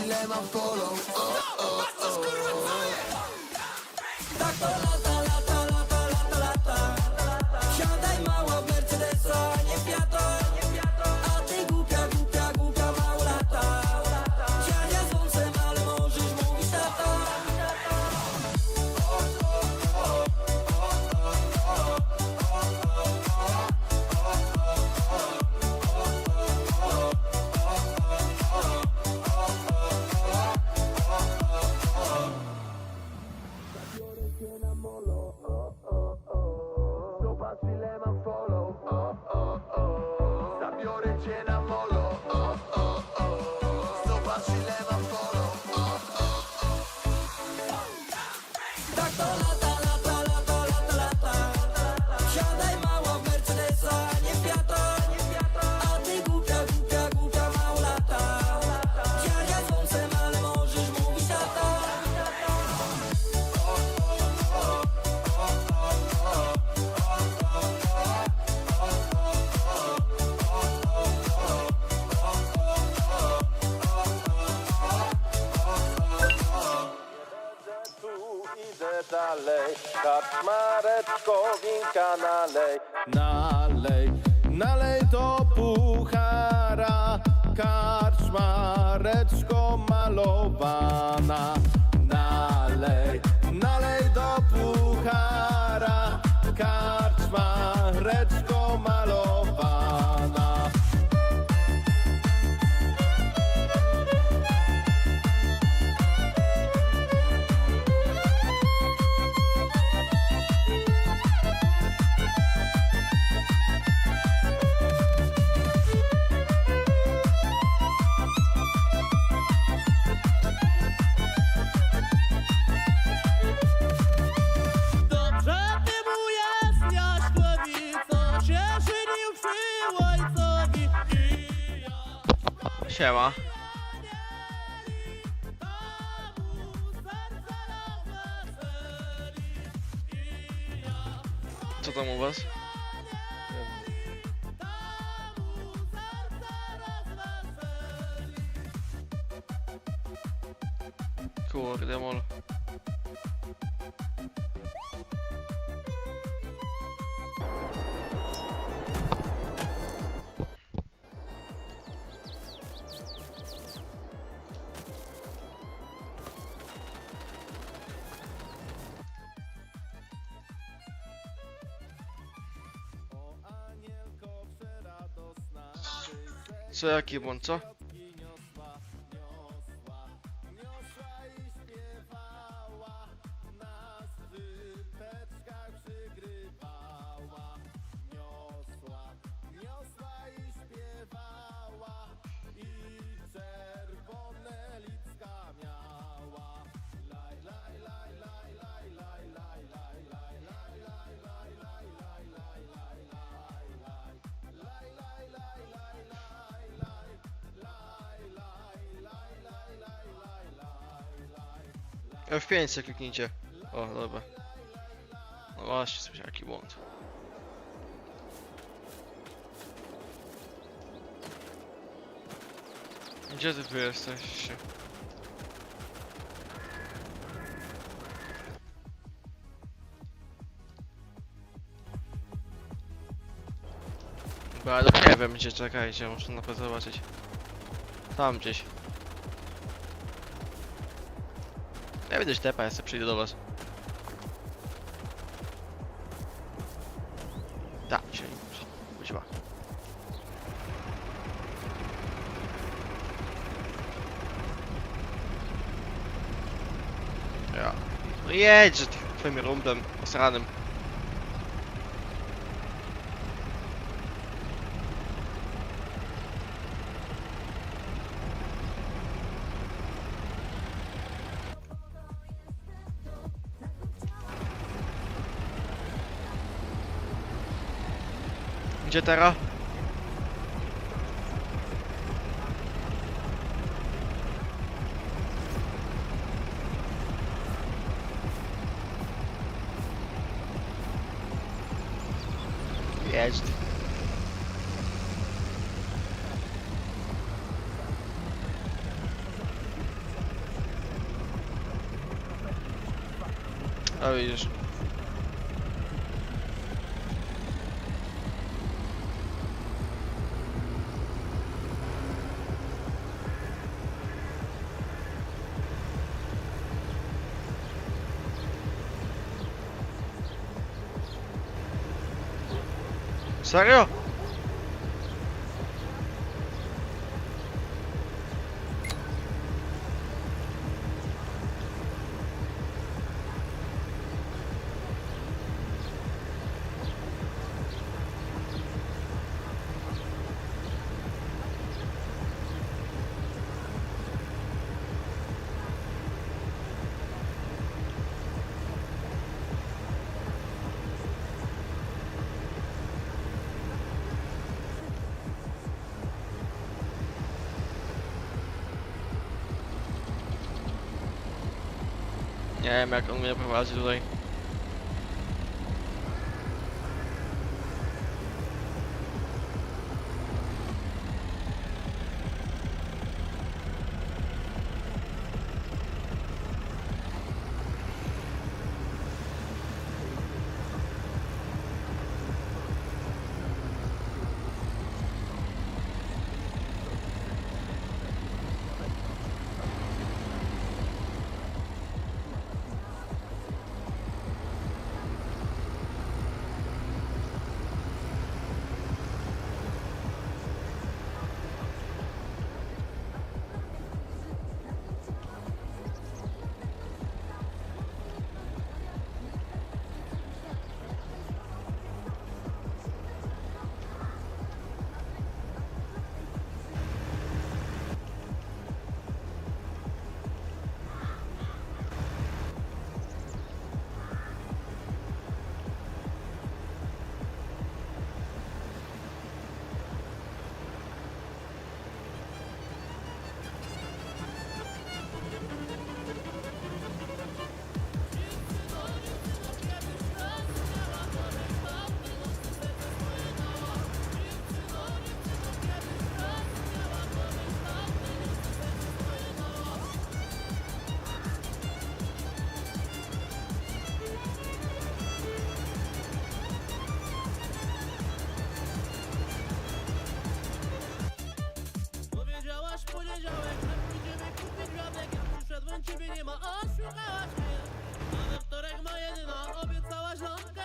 Zobacz ile mam follow, nalej 什么 Co jaki błąd, co? F5 sobie kliknijcie. O, dobra. No właśnie, słyszałem jaki błąd. Gdzie ty tu jesteś? Bo ale nie wiem gdzie, czekajcie, muszę na pewno zobaczyć. Tam gdzieś. Będę ślepa, ja sobie przyjdę do was. Tak, się kuźwa. Ja. No jedź, że tym twoim rumblem osranym. Gdzie teraz? Jedź. A widzisz. Sério? Ja, merk ook meer op een doorheen.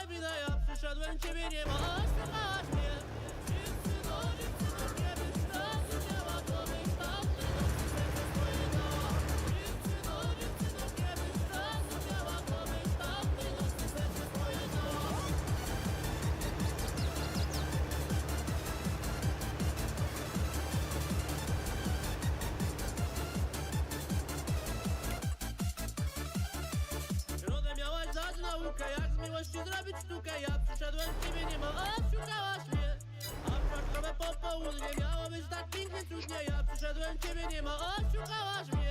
moja wina Ja przyszedłem, ciebie nie ma. Aż słuchałaś do nie to do nie to Chciałaś tu zrobić sztukę, ja przyszedłem, ciebie nie mam, a szukałaś mnie. A w po południe miało być tak pięknie cudnie. Ja przyszedłem, ciebie nie ma, a szukałaś mnie.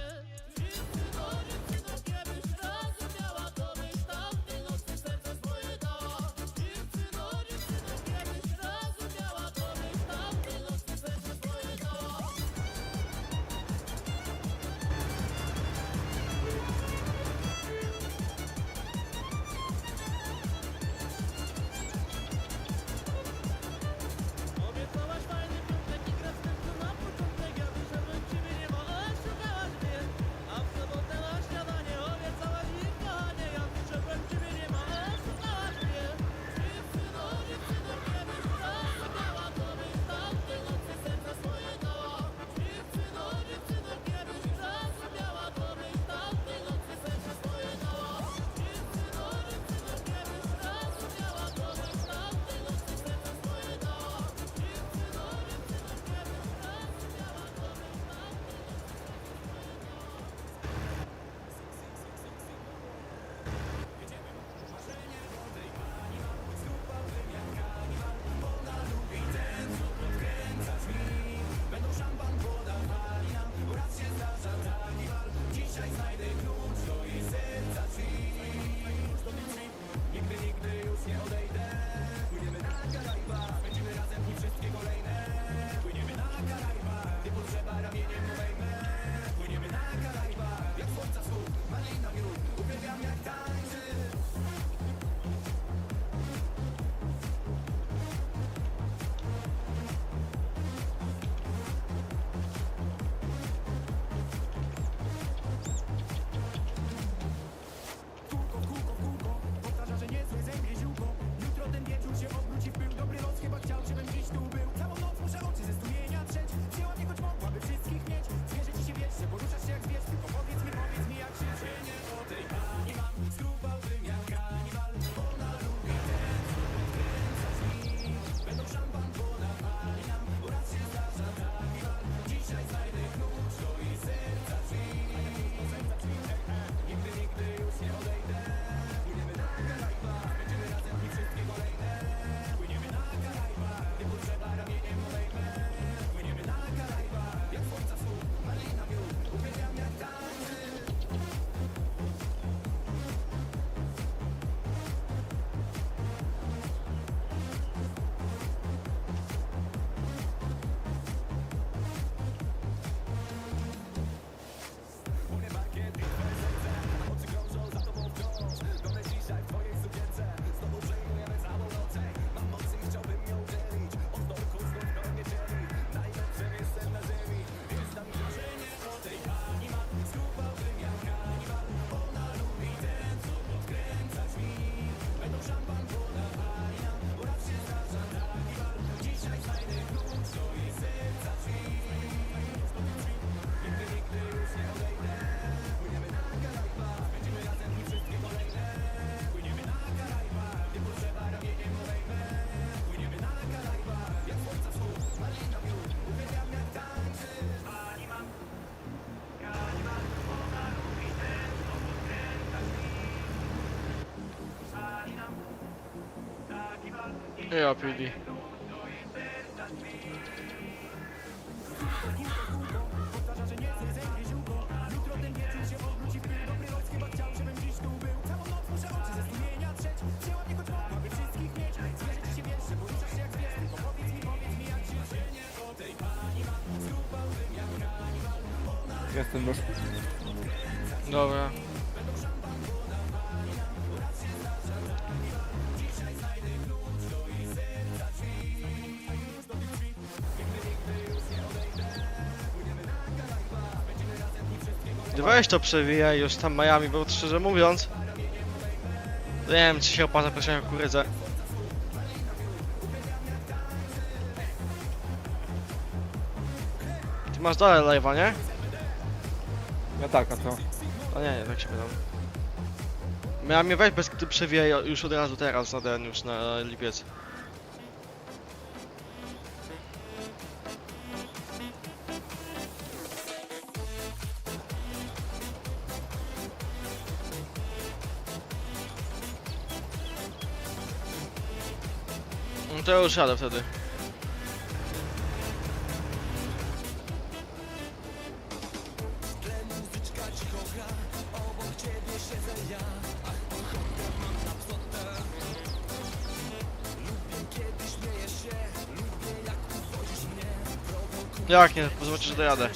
EAPD. Weź to przewijaj już tam Miami, bo szczerze mówiąc Nie wiem czy się opłaca proszę kurydzę Ty masz dalej live'a, nie? Ja tak, a co? A nie, nie, tak się pytam Miami weź bez przewijaj już od razu teraz na ten już na lipiec już jadę wtedy. Jak nie? Zobaczysz, że dojadę.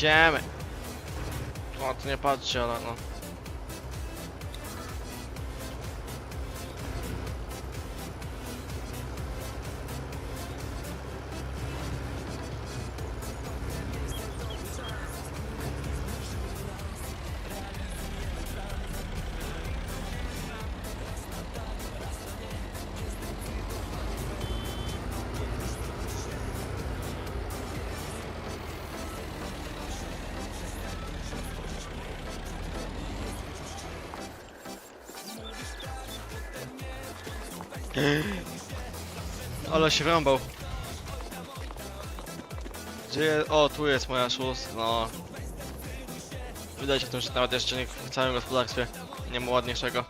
Idziemy. O, to nie patrzcie, ale no. Się wrąbał. Gdzie je... O, tu jest moja szóstka, no. Widać w tym, że nawet jeszcze nie w całym gospodarstwie nie ma ładniejszego.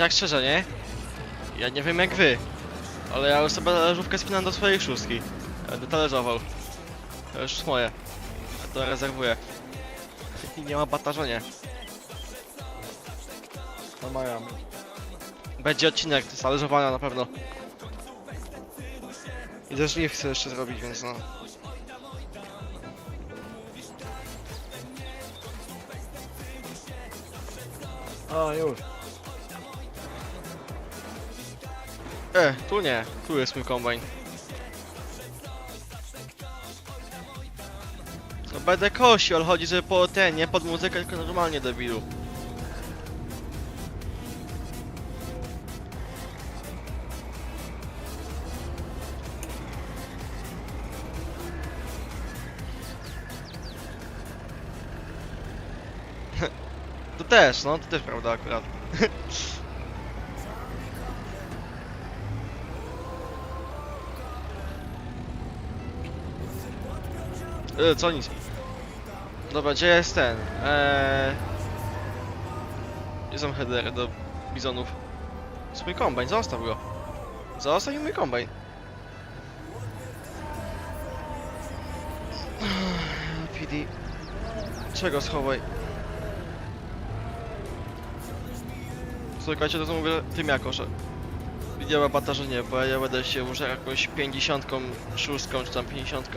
Tak szczerze, nie? Ja nie wiem jak wy, ale ja już sobie leżówkę spinam do swojej szóstki. Ja Będę talerzował. To już moje. Ja to rezerwuję. I nie ma batażonie. No mają. Będzie odcinek talerzowania na pewno. I też nie chcę jeszcze zrobić, więc no. A, już. E, tu nie, tu jest mój kombajn. To będę kosił, ale chodzi, że po ten, nie pod muzykę, tylko normalnie debilu. To też, no, to też prawda akurat. E, co nic. Dobra, gdzie jest ten? Eee... Gdzie są do bizonów? Jest mój kombajn, zostaw go. Zostaw mój kombajn. PD. Czego schowaj? Słuchajcie, to co mówię tym jako, że nie ma batażenie, bo ja będę się może jakąś 50, 6 czy tam 50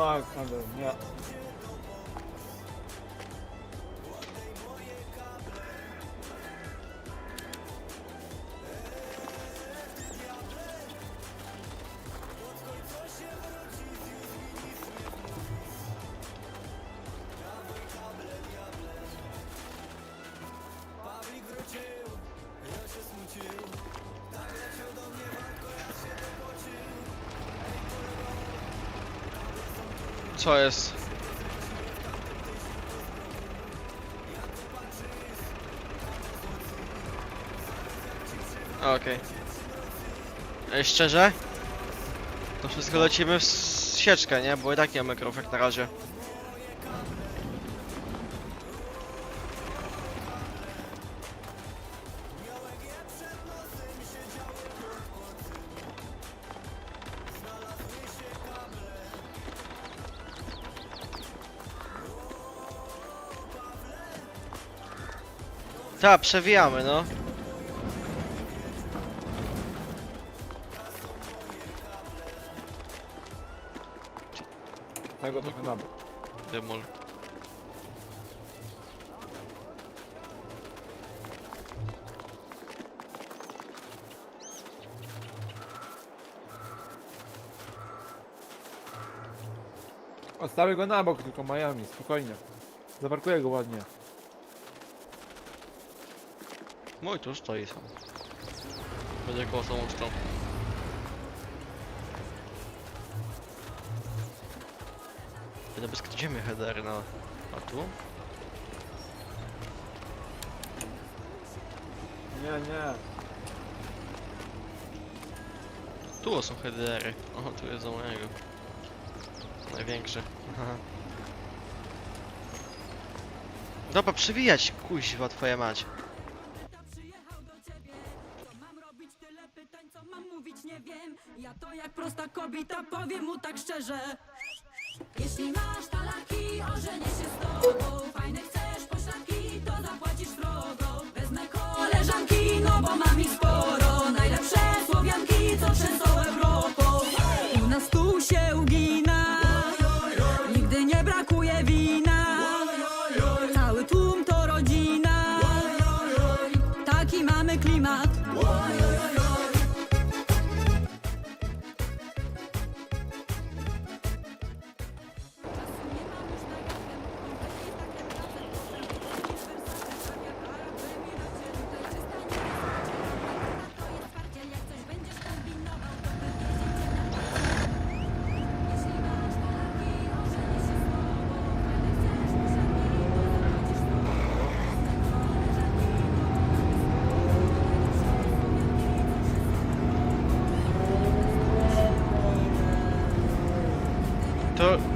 No, ale nie. Co jest? Okej. Ej, szczerze? To wszystko lecimy w sieczkę, nie? Bo i tak nie mamy krów jak na razie. Tak, przewijamy, no. Tego trochę na bok. Dymul. Odstawię go na bok, tylko Miami, spokojnie. Zaparkuję go ładnie. Mój tu stoi sam. Będzie koło samouczką. Będę bez gdzie my headery na... A tu? Nie, nie. Tu są headery. O, tu jest za mojego. Największy. Aha. Dobra, przewijać, kuźwa, twoja mać. Kobieta, powiem mu tak szczerze. Jeśli masz talaki, ożenię się z tobą. Fajne chcesz poszlaki, to zapłacisz srogo Wezmę koleżanki, no bo mam ich sporo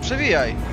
przewijaj.